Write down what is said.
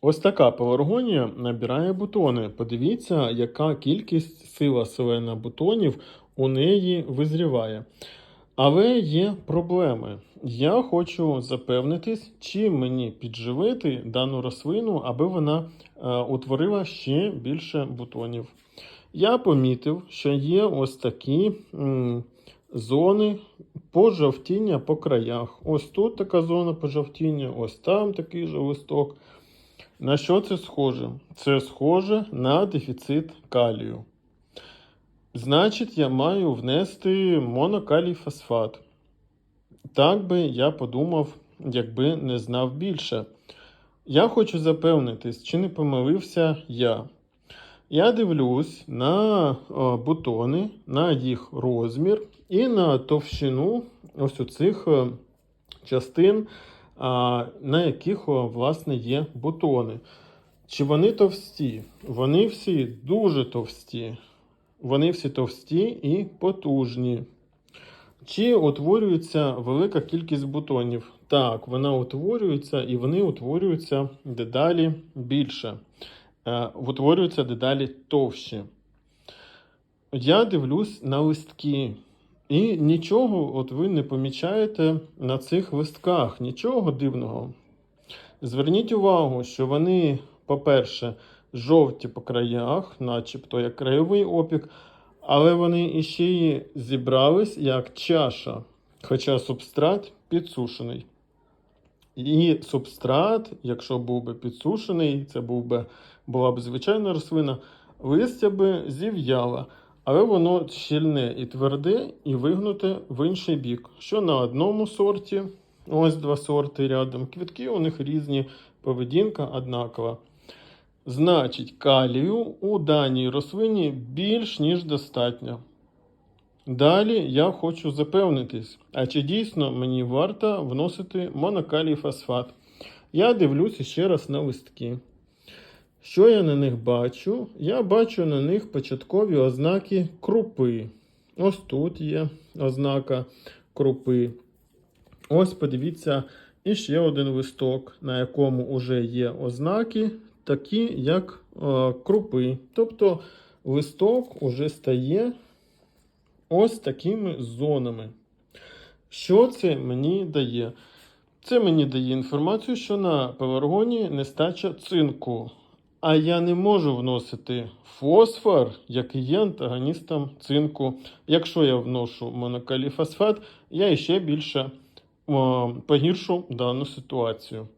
Ось така пеларгонія набирає бутони. Подивіться, яка кількість сила селена бутонів у неї визріває. Але є проблеми. Я хочу запевнитись, чи мені підживити дану рослину, аби вона е, утворила ще більше бутонів. Я помітив, що є ось такі м, зони пожовтіння по краях. Ось тут така зона пожовтіння, ось там такий же листок. На що це схоже? Це схоже на дефіцит калію. Значить, я маю внести монокалій фосфат. Так би я подумав, якби не знав більше. Я хочу запевнитись, чи не помилився я. Я дивлюсь на бутони, на їх розмір і на товщину ось у цих е, частин, на яких власне є бутони. Чи вони товсті? Вони всі дуже товсті. Вони всі товсті і потужні. Чи утворюється велика кількість бутонів? Так, вона утворюється і вони утворюються дедалі більше. Е, утворюються дедалі товщі. Я дивлюсь на листки. І нічого от ви не помічаєте на цих листках, нічого дивного. Зверніть увагу, що вони, по-перше, жовті по краях, начебто як краєвий опік, але вони іще й зібрались як чаша, хоча субстрат підсушений. І субстрат, якщо був би підсушений, це був би, була б звичайна рослина, листя би зів'яло, але воно щільне і тверде, і вигнуте в інший бік. Що на одному сорті, ось два сорти рядом, квітки у них різні, поведінка однакова. Значить, калію у даній рослині більш ніж достатньо. Далі я хочу запевнитись, а чи дійсно мені варто вносити монокалій фосфат. Я дивлюся ще раз на листки. Що я на них бачу? Я бачу на них початкові ознаки крупи. Ось тут є ознака крупи. Ось подивіться, іще один листок, на якому вже є ознаки, такі як е, крупи. Тобто листок уже стає ось такими зонами. Що це мені дає? Це мені дає інформацію, що на пеларгоні нестача цинку. А я не можу вносити фосфор, який є антагоністом цинку. Якщо я вношу монокаліфосфат, я ще більше о, погіршу дану ситуацію.